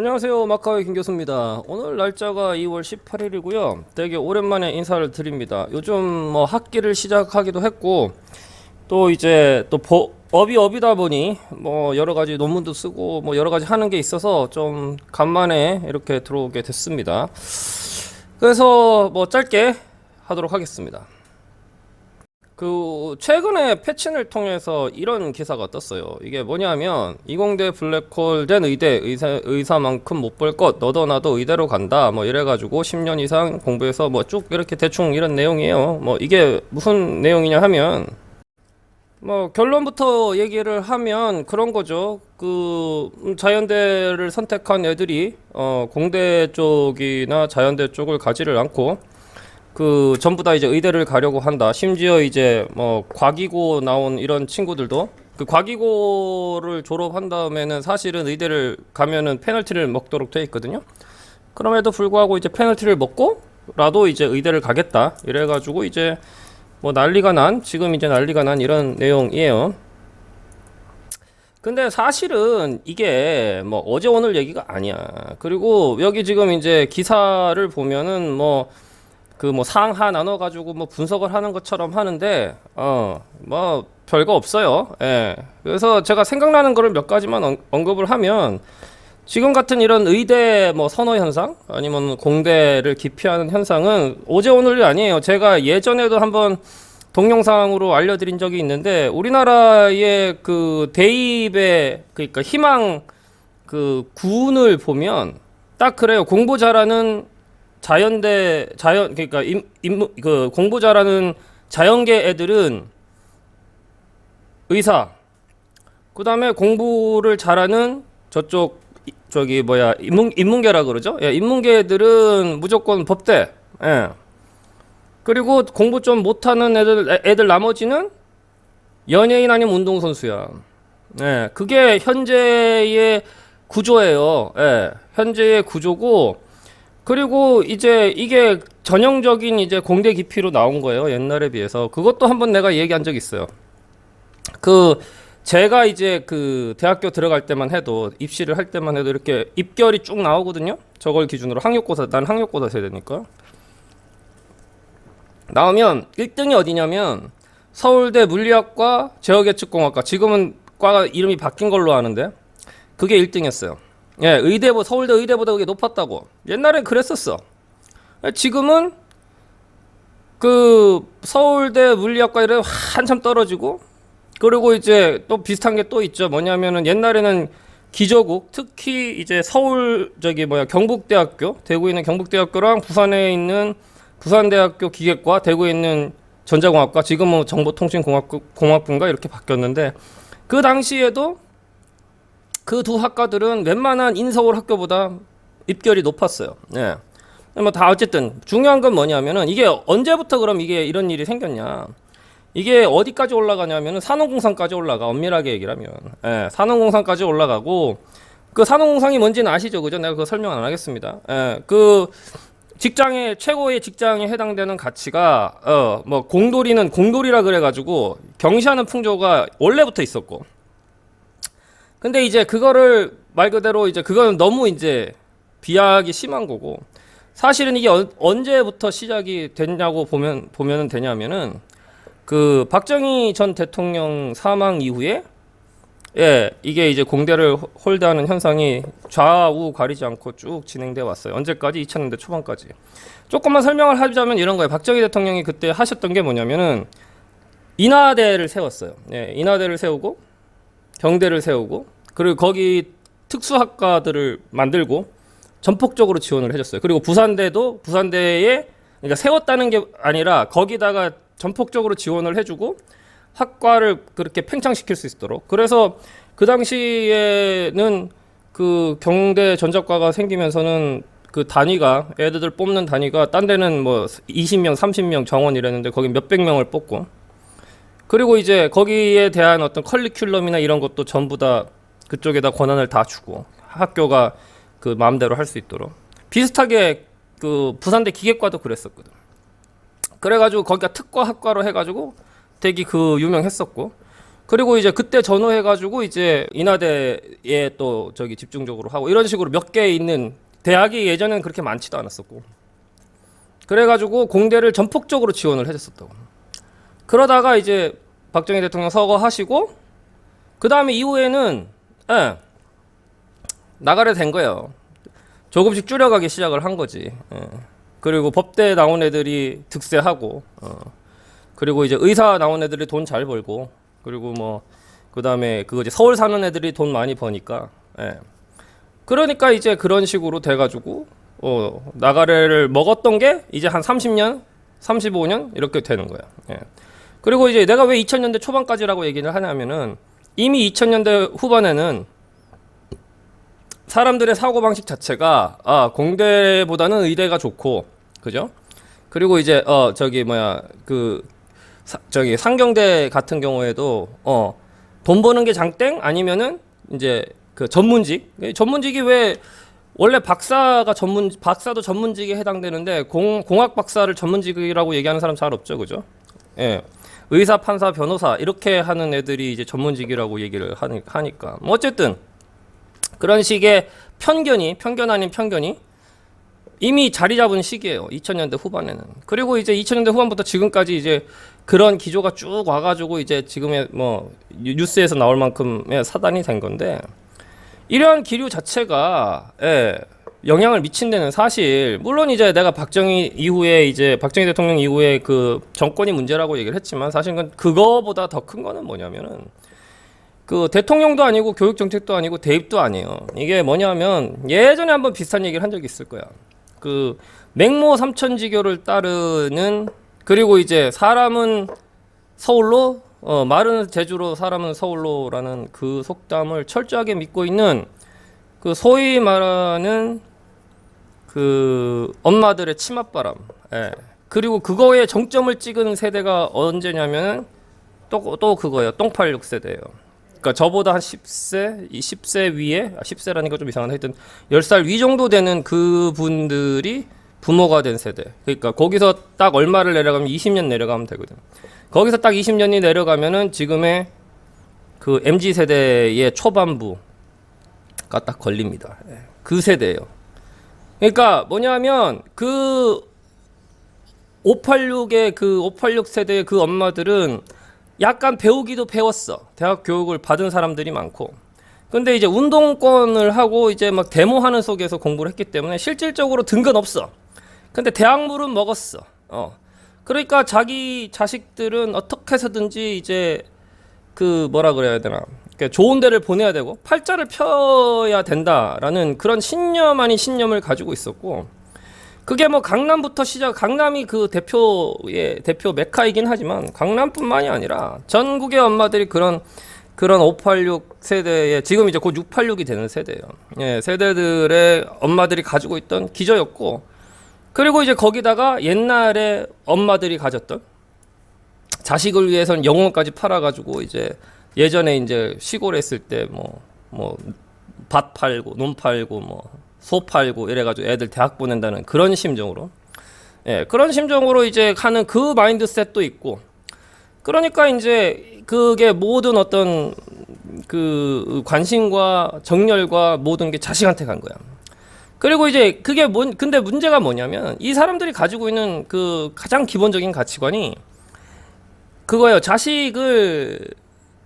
안녕하세요. 마카오의 김 교수입니다. 오늘 날짜가 2월 18일이고요. 되게 오랜만에 인사를 드립니다. 요즘 뭐 학기를 시작하기도 했고 또 이제 또 버- 업이 업이다 보니 뭐 여러 가지 논문도 쓰고 뭐 여러 가지 하는 게 있어서 좀 간만에 이렇게 들어오게 됐습니다. 그래서 뭐 짧게 하도록 하겠습니다 그 최근에 패친을 통해서 이런 기사가 떴어요. 이게 뭐냐면 이공대 블랙홀 된 의대 의사 의사만큼 못 볼 것 너도 나도 의대로 간다. 뭐 이래가지고 10년 이상 공부해서 뭐 쭉 이렇게 대충 이런 내용이에요. 뭐 이게 무슨 내용이냐 하면 뭐 결론부터 얘기를 하면 그런 거죠. 그 음, 자연대를 선택한 애들이 어 공대 쪽이나 자연대 쪽을 가지를 않고 그 전부 다 이제 의대를 가려고 한다. 심지어 이제 뭐 과기고 나온 이런 친구들도 그 과기고를 졸업한 다음에는 사실은 의대를 가면은 페널티를 먹도록 돼 있거든요. 그럼에도 불구하고 이제 페널티를 먹고라도 이제 의대를 가겠다. 이래가지고 이제 뭐 난리가 난 지금 이제 난리가 난 이런 내용이에요. 근데 사실은 이게 뭐 어제 오늘 얘기가 아니야. 그리고 여기 지금 이제 기사를 보면은 뭐 그 뭐 상하 나눠 가지고 뭐 분석을 하는 것처럼 하는데 어 뭐 별거 없어요. 예. 그래서 제가 생각나는 거를 몇 가지만 언- 언급을 하면 지금 같은 이런 의대 뭐 선호 현상 아니면 공대를 기피하는 현상은 어제 오늘이 아니에요. 제가 예전에도 한번 동영상으로 알려드린 적이 있는데 우리나라의 그 대입의 그러니까 희망 그 구운을 보면 딱 그래요. 공부 잘하는 자연대 자연 그러니까 임, 임, 그 공부 잘하는 자연계 애들은 의사 그 다음에 공부를 잘하는 저쪽 이- 저기 뭐야 인문 인문계라 그러죠? 예, 인문계 애들은 무조건 법대. 예. 그리고 공부 좀 못하는 애들 애- 애들 나머지는 연예인 아니면 운동선수야. 예, 그게 현재의 구조예요. 예, 현재의 구조고 그리고 이제 이게 전형적인 이제 공대 기피로 나온 거예요. 옛날에 비해서 그것도 한번 내가 얘기한 적 있어요. 그 제가 이제 그 대학교 들어갈 때만 해도 입시를 할 때만 해도 이렇게 입결이 쭉 나오거든요. 저걸 기준으로 학력고사 난 학력고사 세대니까 나오면 1등이 어디냐면 서울대 물리학과 제어계측공학과 지금은 과가 이름이 바뀐 걸로 아는데 그게 1등이었어요. 예, 의대보 서울대 의대보다 그게 높았다고. 옛날엔 그랬었어. 지금은 그 서울대 물리학과 이래 한참 떨어지고 그리고 이제 또 비슷한 게 또 있죠. 뭐냐면은 옛날에는 기저국 특히 이제 서울 저기 뭐야 경북대학교 대구에 있는 경북대학교랑 부산에 있는 부산대학교 기계과 대구에 있는 전자공학과 지금은 정보통신공학부인가 이렇게 바뀌었는데 그 당시에도 그 두 학과들은 웬만한 인서울 학교보다 입결이 높았어요. 예. 뭐다 어쨌든 중요한 건 뭐냐면은 이게 언제부터 그럼 이게 이런 일이 생겼냐? 이게 어디까지 올라가냐면은 산업공상까지 올라가 엄밀하게 얘기하면 예, 산업공상까지 올라가고 그 산업공상이 뭔지는 아시죠, 그죠? 내가 그거 설명 안 하겠습니다. 예, 그 직장의 최고의 직장에 해당되는 가치가 어 뭐 공돌이는 공돌이라 그래가지고 경시하는 풍조가 원래부터 있었고 근데 이제 그거를 말 그대로 이제 그거는 너무 이제 비하하기 심한 거고 사실은 이게 어- 언제부터 시작이 됐냐고 보면 보면은 되냐면은 그 박정희 전 대통령 사망 이후에 예 이게 이제 공대를 호- 홀드하는 현상이 좌우 가리지 않고 쭉 진행돼 왔어요. 언제까지 2000년대 초반까지. 조금만 설명을 하자면 이런 거예요. 박정희 대통령이 그때 하셨던 게 뭐냐면은 인하대를 세웠어요. 예, 인하대를 세우고 경대를 세우고 그리고 거기 특수학과들을 만들고 전폭적으로 지원을 해줬어요. 그리고 부산대도 부산대에 그러니까 세웠다는 게 아니라 거기다가 전폭적으로 지원을 해주고 학과를 그렇게 팽창시킬 수 있도록. 그래서 그 당시에는 그 경대 전작과가 생기면서는 그 단위가 애들 뽑는 단위가 딴 데는 뭐 20명, 30명 정원 이랬는데 거기 몇백 명을 뽑고 그리고 이제 거기에 대한 어떤 커리큘럼이나 이런 것도 전부 다 그쪽에다 권한을 다 주고 학교가 그 마음대로 할 수 있도록 비슷하게 그 부산대 기계과도 그랬었거든. 그래가지고 거기가 특과 학과로 해가지고 되게 그 유명했었고 그리고 이제 그때 전후해가지고 이제 인하대에 또 저기 집중적으로 하고 이런 식으로 몇 개 있는 대학이 예전에는 그렇게 많지도 않았었고 그래가지고 공대를 전폭적으로 지원을 해줬었다고. 그러다가 이제 박정희 대통령 서거하시고 그 다음에 이후에는 예, 나가려 된 거예요. 조금씩 줄여가기 시작을 한 거지. 예. 그리고 법대 나온 애들이 득세하고, 어. 그리고 이제 의사 나온 애들이 돈 잘 벌고, 그리고 뭐 그 다음에 그거 이제 서울 사는 애들이 돈 많이 버니까, 예. 그러니까 이제 그런 식으로 돼가지고 어, 나가래를 먹었던 게 이제 한 30년, 35년 이렇게 되는 거야. 예. 그리고 이제 내가 왜 2000년대 초반까지라고 얘기를 하냐면은 이미 2000년대 후반에는 사람들의 사고 방식 자체가 아 공대보다는 의대가 좋고 그죠? 그리고 이제 어 저기 뭐야 그 사, 저기 상경대 같은 경우에도 어 돈 버는 게 장땡 아니면은 이제 그 전문직 전문직이 왜 원래 박사가 전문 박사도 전문직에 해당되는데 공 공학 박사를 전문직이라고 얘기하는 사람 잘 없죠, 그죠? 예. 의사, 판사, 변호사 이렇게 하는 애들이 이제 전문직이라고 얘기를 하니, 하니까 뭐 어쨌든 그런 식의 편견이 편견 아닌 편견이 이미 자리 잡은 시기예요. 2000년대 후반에는. 그리고 이제 2000년대 후반부터 지금까지 이제 그런 기조가 쭉 와가지고 이제 지금의 뭐 뉴- 뉴스에서 나올 만큼의 사단이 된 건데 이러한 기류 자체가 예, 영향을 미친 데는 사실 물론 이제 내가 박정희 이후에 이제 박정희 대통령 이후에 그 정권이 문제라고 얘기를 했지만 사실은 그거보다 더 큰 거는 뭐냐면은 그 대통령도 아니고 교육 정책도 아니고 대입도 아니에요. 이게 뭐냐면 예전에 한번 비슷한 얘기를 한 적이 있을 거야. 그 맹모 삼천지교를 따르는 그리고 이제 사람은 서울로 어 말은 제주로 사람은 서울로라는 그 속담을 철저하게 믿고 있는 그 소위 말하는 그 엄마들의 치맛바람. 예. 그리고 그거에 정점을 찍은 세대가 언제냐면은 또, 또 그거예요. 똥팔육 세대예요. 그러니까 저보다 한 10세, 20세 위에, 아, 10세라니까 좀 이상한데 하여튼 10살 위 정도 되는 그분들이 부모가 된 세대. 그러니까 거기서 딱 얼마를 내려가면 20년 내려가면 되거든. 거기서 딱 20년이 내려가면은 지금의 그 MZ 세대의 초반부가 딱 걸립니다. 예. 그 세대예요. 그러니까 뭐냐면 그 586의 그 586 세대의 그 엄마들은 약간 배우기도 배웠어. 대학 교육을 받은 사람들이 많고. 근데 이제 운동권을 하고 이제 막 데모하는 속에서 공부를 했기 때문에 실질적으로 든건 없어. 근데 대학물은 먹었어. 어. 그러니까 자기 자식들은 어떻게 해서든지 이제 그 뭐라 그래야 되나. 그러니까 좋은 데를 보내야 되고 팔자를 펴야 된다라는 그런 신념 아닌 신념을 가지고 있었고 그게 뭐 강남부터 시작 강남이 그 대표의 대표 메카이긴 하지만 강남뿐만이 아니라 전국의 엄마들이 그런 그런 586 세대의 지금 이제 곧 686이 되는 세대예요. 예, 세대들의 엄마들이 가지고 있던 기저였고 그리고 이제 거기다가 옛날에 엄마들이 가졌던 자식을 위해선 영혼까지 팔아가지고 이제 예전에 이제 시골에 있을 때 뭐 뭐 밭 팔고 논 팔고 뭐 소 팔고 이래가지고 애들 대학 보낸다는 그런 심정으로 예 그런 심정으로 이제 하는 그 마인드셋도 있고 그러니까 이제 그게 모든 어떤 그 관심과 정열과 모든 게 자식한테 간 거야. 그리고 이제 그게 뭔 근데 문제가 뭐냐면 이 사람들이 가지고 있는 그 가장 기본적인 가치관이 그거예요. 자식을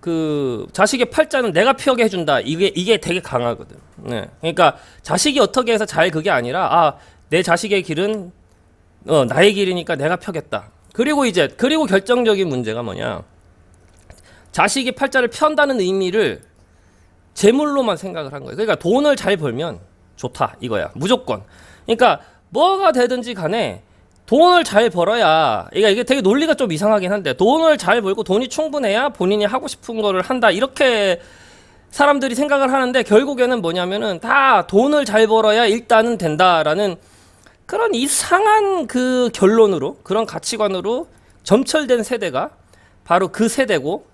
그 자식의 팔자는 내가 펴게 해준다. 이게 이게 되게 강하거든. 네. 그러니까 자식이 어떻게 해서 잘 그게 아니라 아 내 자식의 길은 어 나의 길이니까 내가 펴겠다. 그리고 이제 그리고 결정적인 문제가 뭐냐? 자식이 팔자를 편다는 의미를 재물로만 생각을 한 거예요. 그러니까 돈을 잘 벌면 좋다 이거야. 무조건. 그러니까 뭐가 되든지 간에 돈을 잘 벌어야 이게 이게 되게 논리가 좀 이상하긴 한데 돈을 잘 벌고 돈이 충분해야 본인이 하고 싶은 거를 한다 이렇게 사람들이 생각을 하는데 결국에는 뭐냐면은 다 돈을 잘 벌어야 일단은 된다라는 그런 이상한 그 결론으로 그런 가치관으로 점철된 세대가 바로 그 세대고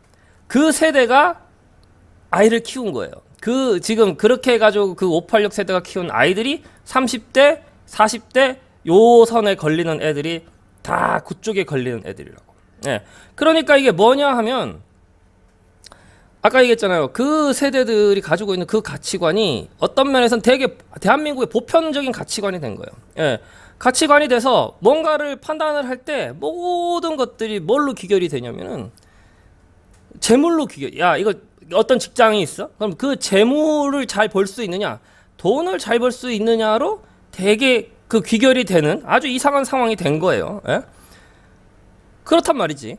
그 세대가 아이를 키운 거예요. 그 지금 그렇게 해가지고 그 586 세대가 키운 아이들이 30대, 40대 요 선에 걸리는 애들이 다 그쪽에 걸리는 애들이라고. 예. 그러니까 이게 뭐냐 하면 아까 얘기했잖아요. 그 세대들이 가지고 있는 그 가치관이 어떤 면에서는 되게 대한민국의 보편적인 가치관이 된 거예요. 예. 가치관이 돼서 뭔가를 판단을 할 때 모든 것들이 뭘로 귀결이 되냐면은 재물로 귀결. 야, 이거 어떤 직장이 있어? 그럼 그 재물을 잘 벌 수 있느냐? 돈을 잘 벌 수 있느냐로 되게 그 귀결이 되는 아주 이상한 상황이 된 거예요. 예? 그렇단 말이지.